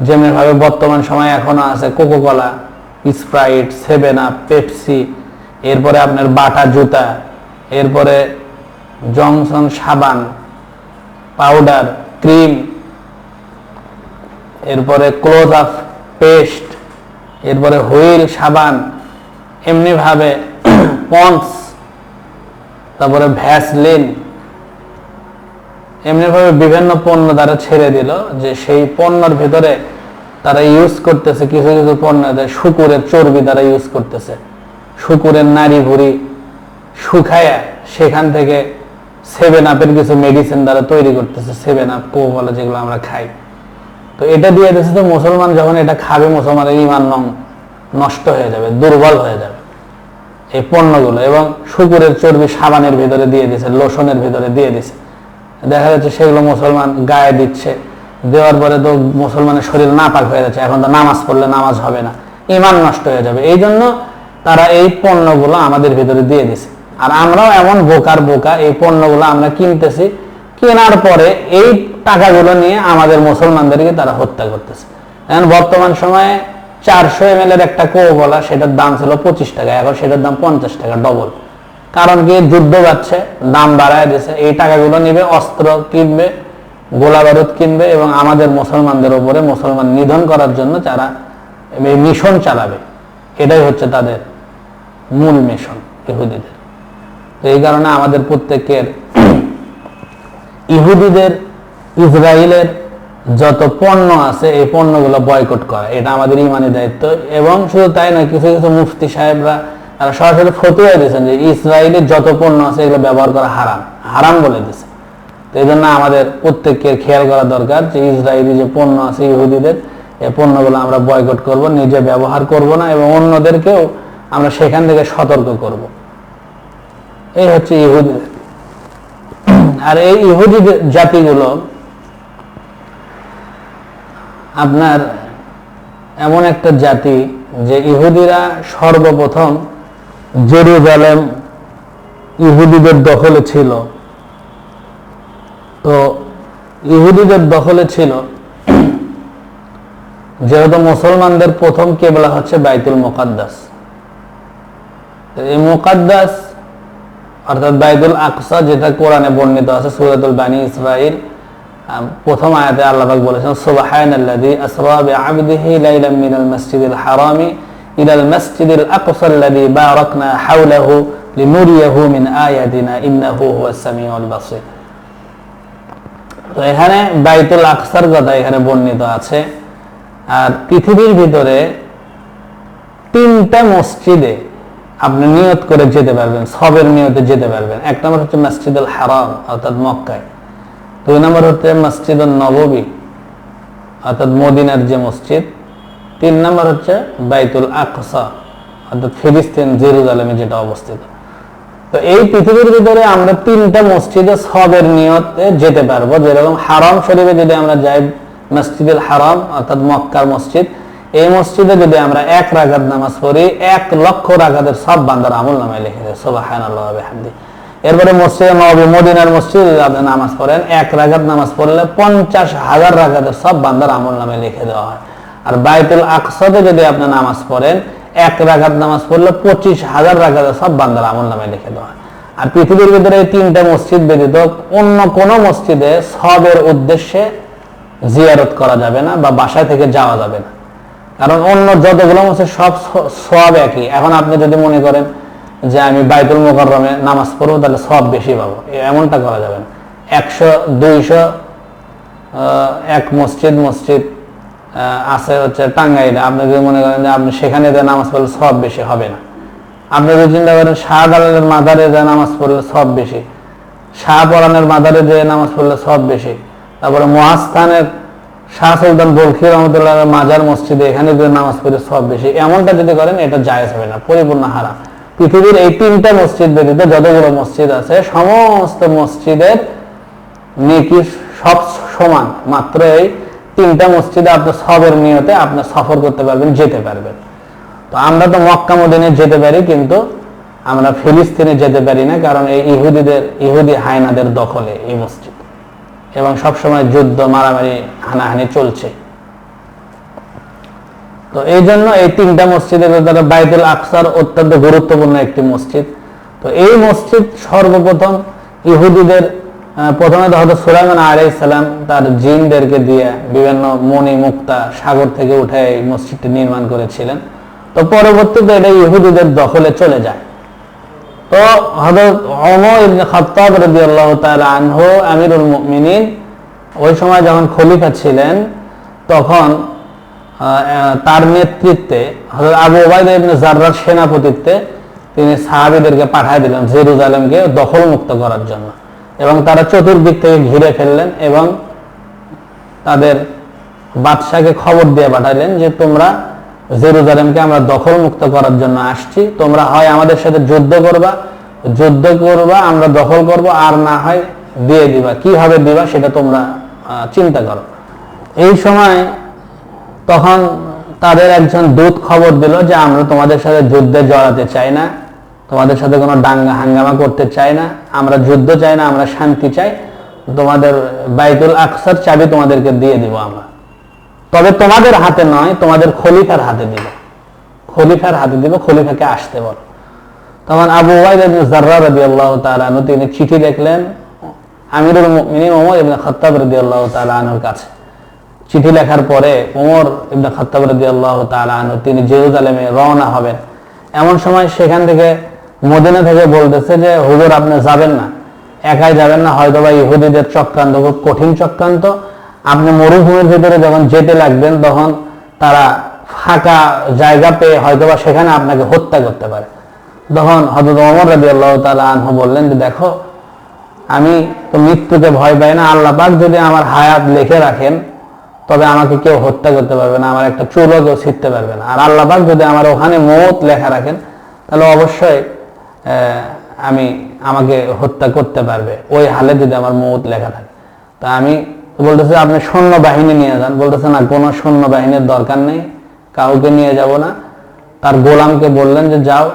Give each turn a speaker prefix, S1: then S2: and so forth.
S1: যেমনি ভাবে বর্তমান সময়ে এখনও আছে কোকো কলা স্প্রাইট সেভেন আপ পেপসি এরপরে আপনার বাটা জুতা, এরপরে জংশন সাবান, পাউডার, ক্রিম, এরপরে ক্লোজ আপ পেস্ট, এরপরে হুইল সাবান এমনিভাবে পন্স তারপরে ভ্যাসলিন এমনিভাবে বিভিন্ন পণ্য তারা ছেড়ে দিল, যে সেই পণ্যর ভিতরে তারা ইউজ করতেছে কিছু কিছু পণ্য শুকুরের চর্বি তারা ইউজ করতেছে। শুকুরের নারী ভুড়ি শুকায়া সেখান থেকে সেভেন আপের কিছু মেডিসিন দ্বারা তৈরি করতেছে সেভেন আপ কো বলে যেগুলো আমরা খাই। তো এটা দিয়ে দিচ্ছে তো মুসলমান যখন এটা খাবে, মুসলমানের ইমান নং- নষ্ট হয়ে যাবে, দুর্বল হয়ে যাবে এই পণ্যগুলো। এবং শুকুরের চর্বি সাবানের ভিতরে দিয়ে দিছে, লোশনের ভিতরে দিয়ে দিছে। দেখা যাচ্ছে সেগুলো মুসলমান গায়ে দিচ্ছে। দেওয়ার পরে তো মুসলমানের শরীর নাপাক হয়ে যাচ্ছে। এখন তো নামাজ পড়লে নামাজ হবে না। ইমান নষ্ট হয়ে যাবে। এই জন্য তারা এই পণ্যগুলো আমাদের ভিতরে দিয়ে দিছে। আর আমরাও এমন বোকার বোকা, এই পণ্যগুলো আমরা কিনতেছি। কেনার পরে এই টাকাগুলো নিয়ে আমাদের মুসলমানদেরকে তারা হত্যা করতেছে। এখন বর্তমান সময়ে চারশো এম এর একটা কোবলা সেটার দাম ছিল পঁচিশ টাকা। এখন সেটার দাম পঞ্চাশ টাকা ডবল কারণ কি? যুদ্ধ যাচ্ছে, দাম বাড়ায় দিছে। এই টাকাগুলো নিবে, অস্ত্র কিনবে গোলা বারুদ কিনবে এবং আমাদের মুসলমানদের উপরে মুসলমান নিধন করার জন্য তারা এই মিশন চালাবে। এটাই হচ্ছে তাদের মূল মিশন ইহুদিদের। তো এই কারণে আমাদের প্রত্যেকের ইহুদিদের ইসরায়েলের যত পণ্য আছে, এই পণ্যগুলো বয়কট করা, এটা আমাদের ইমানি দায়িত্ব। এবং শুধু তাই না কিছু কিছু মুফতি সাহেবরা তারা সরাসরি ফতুয়া দিয়েছেন যে ইসরায়েলের যত পণ্য আছে এগুলো ব্যবহার করা হারাম হারাম বলে দিয়েছে। তো এই জন্য আমাদের প্রত্যেকের খেয়াল করা দরকার যে ইসরায়েলি যে পণ্য আছে ইহুদিদের এই পণ্যগুলো আমরা বয়কট করব, নিজে ব্যবহার করব না এবং অন্যদেরকেও আমরা সেখান থেকে সতর্ক করব। এই হচ্ছে ইহুদিদের আর এই ইহুদি জাতিগুলো আপনার এমন একটা জাতি যে ইহুদিরা সর্বপ্রথম জেরুজালেম ইহুদিদের দখলে ছিল। তো ইহুদিদের দখলে ছিল। যেহেতু মুসলমানদের প্রথম কেবলা হচ্ছে বাইতুল মোকাদ্দাস। এই মোকাদ্দাস অর্থাৎ বাইতুল আকসা যেটা কোরআনে বর্ণিত আছে, সুরাতুল বানি ইসরাইল প্রথম আয়াতে আল্লাহ বলেছেন, সুবহানাল্লাযী আসরা বিআবদিহি লাইলাম মিনাল মাসজিদিল হারামি ইলাল মাসজিদিল আকসা আল্লাযী বারাকনা হাওলাহু লিনুরিয়াহু মিন আয়াতিনা ইন্নাহু হুয়াস সামিউল বাসীর। তো এখানে বাইতুল আকসার কথা এখানে বর্ণিত আছে। আর পৃথিবীর ভিতরে তিনটা মসজিদে আপনি নিয়ত করে যেতে পারবেন, সবের নিয়তে যেতে পারবেন। এক নম্বর হচ্ছে মসজিদুল হারাম, অর্থাৎ মক্কায়। দুই নম্বর হচ্ছে মসজিদুল নববী, অর্থাৎ মদিনার যে মসজিদ তিন নম্বর হচ্ছে বাইতুল আকসা, অর্থাৎ ফিলিস্তিন, জেরুজালেমে যেটা অবস্থিত। তো এই পৃথিবীর ভিতরে আমরা তিনটা মসজিদে সবের নিয়তে যেতে পারব, যেরকম হারাম শরীফে যদি আমরা যাই, মসজিদুল হারাম, অর্থাৎ মক্কার মসজিদ, এই মসজিদে যদি আমরা এক রাগাত নামাজ পড়ি, এক লক্ষ রাগাতের সব বান্দার আমল নামায় লিখে দেয় আল্লাহ এরপরে মসজিদে নবী, মদিনার মসজিদ আপনি নামাজ পড়েন, এক রাগাত নামাজ পড়লে পঞ্চাশ হাজার রাগাতের সব বান্দার আমল নামে লিখে দেওয়া হয়। আর বাইতুল আকসাদে যদি আপনি নামাজ পড়েন, এক রাগাত নামাজ পড়লে পঁচিশ হাজার রাগাতের সব বান্দার আমল নামে লিখে দেওয়া আর পৃথিবীর ভিতরে তিনটা মসজিদ ব্যতীত অন্য কোনো মসজিদে সবের উদ্দেশ্যে জিয়ারত করা যাবে না বা বাসা থেকে যাওয়া যাবে না। কারণ অন্য যতগুলো মসজিদ, সব সব একই। এখন আপনি যদি মনে করেন যে আমি বাইতুল মোকাররমে নামাজ পড়ব, তাহলে সব বেশি পাবো। এমনটা করা যাবে না। একশো, দুইশো এক মসজিদ মসজিদ আছে হচ্ছে টাঙ্গাইলে। আপনি যদি মনে করেন যে আপনি সেখানে যে নামাজ পড়লে সব বেশি হবে না। আপনি যদি চিন্তা করেন শাহজালালের মাদারে যে নামাজ পড়লে সব বেশি, শাহপরানের মাদারে যে নামাজ পড়লে সব বেশি, তারপরে মহাস্থানের শাহ সুলতান বলখি রহমতুল্লাহ মাজার মসজিদে এখানে যদি নামাজ পড়ে সব বেশি, এমনটা যদি করেন, এটা জায়েজ হবে না, পরিপূর্ণ হারা পৃথিবীর এই তিনটা মসজিদ ব্যতীত যতগুলো মসজিদ আছে, সমস্ত মসজিদের নেকি সব সমান, মাত্র এই তিনটা মসজিদে আপনি সবের নিয়তে আপনি সফর করতে পারবেন, যেতে পারবেন। তো আমরা তো মক্কা মদিনে যেতে পারি, কিন্তু আমরা ফিলিস্তিনে যেতে পারি না, কারণ এই ইহুদিদের, ইহুদি হায়নাদের দখলে এই মসজিদ। এবং সবসময় যুদ্ধ, মারামারি, হানাহানি চলছে। তো এই জন্য এই তিনটা মসজিদের ভিতরে বাইতুল আকসার অত্যন্ত গুরুত্বপূর্ণ একটি মসজিদ। তো এই মসজিদ সর্বপ্রথম ইহুদিদের প্রথমে তো হয়তো সুলাইমান আলাইহিস সালাম তার জিনদেরকে দিয়ে বিভিন্ন মণি মুক্তা সাগর থেকে উঠে এই মসজিদটি নির্মাণ করেছিলেন। তো পরবর্তীতে এটা ইহুদিদের দখলে চলে যায়। তো তাআলা আনহু, আমিরুল মুমিনিন, ওই সময় যখন খলিফা ছিলেন, তখন তার নেতৃত্বে হযরত আবু ওবায়দা ইবনে জাররার সেনাপতিত্বে তিনি সাহাবীদেরকে পাঠিয়ে দিলেন জেরুজালেমকে দখল মুক্ত করার জন্য। এবং তারা চতুর্দিক থেকে ঘিরে ফেললেন এবং তাদের বাদশাকে খবর দিয়ে পাঠালেন যে তোমরা জেরুজালেমকে আমরা দখল মুক্ত করার জন্য আসছি। তোমরা হয় আমাদের সাথে যুদ্ধ করবা যুদ্ধ করবা, আমরা দখল করব, আর না হয় দিয়ে দিবা। কীভাবে দিবা সেটা তোমরা চিন্তা করো। এই সময় তখন তাদের একজন দূত খবর দিল যে আমরা তোমাদের সাথে যুদ্ধে জড়াতে চাই না। তোমাদের সাথে কোনো দাঙ্গা হাঙ্গামা করতে চাই না, আমরা যুদ্ধ চাই না, আমরা শান্তি চাই, তোমাদের বাইতুল আকসার চাবি তোমাদেরকে দিয়ে দিব আমরা। তবে তোমাদের হাতে নয়, তোমাদের খলিফার হাতে দিব। খলিফার হাতে দিব, খলিফাকে আসতে বল। তখন আবু জাররা রাদিয়াল্লাহু তাআলা তিনি চিঠি দেখলেন আমিরুল মুমিনিন ওমর ইবনে খাত্তাব রাদিয়াল্লাহু তাআলা আনহুর কাছে। চিঠি লেখার পরে ওমর ইবনে খাত্তাব রাদিয়াল্লাহু তাআলা আনহু, তিনি জেরুজালেমে রওনা হবেন। এমন সময় সেখান থেকে মদিনা থেকে বলতেছে যে, হুজুর, আপনি যাবেন না। একাই যাবেন না। হয়তো বা ইহুদিদের চক্রান্ত, খুব কঠিন চক্রান্ত। আপনি মরুভূমির ভিতরে যখন যেতে লাগবেন, তখন তারা ফাঁকা জায়গা পেয়ে হয়তোবা সেখানে আপনাকে হত্যা করতে পারে। তখন হজরত ওমর রাদিয়াল্লাহু তাআলা আনহু বললেন যে, দেখো, আমি তো মৃত্যুকে ভয় পাই না। আল্লাহ পাক যদি আমার হায়াত লেখে রাখেন, তবে আমাকে কেউ হত্যা করতে পারবে না। আমার একটা চুলও কেউ ছিটতে পারবে না। আর আল্লাহ পাক যদি আমার ওখানে মত লেখা রাখেন, তাহলে অবশ্যই আমি আমাকে হত্যা করতে পারবে। ওই হালে যদি আমার মৌত লেখা থাকে। তা আমি বলতেছে, আপনি সৈন্য বাহিনী নিয়ে যান। বলতেছে, না, কোনো সৈন্য বাহিনীর দরকার নেই। কাউকে নিয়ে যাব না। তার গোলামকে বললেন যে, যাও।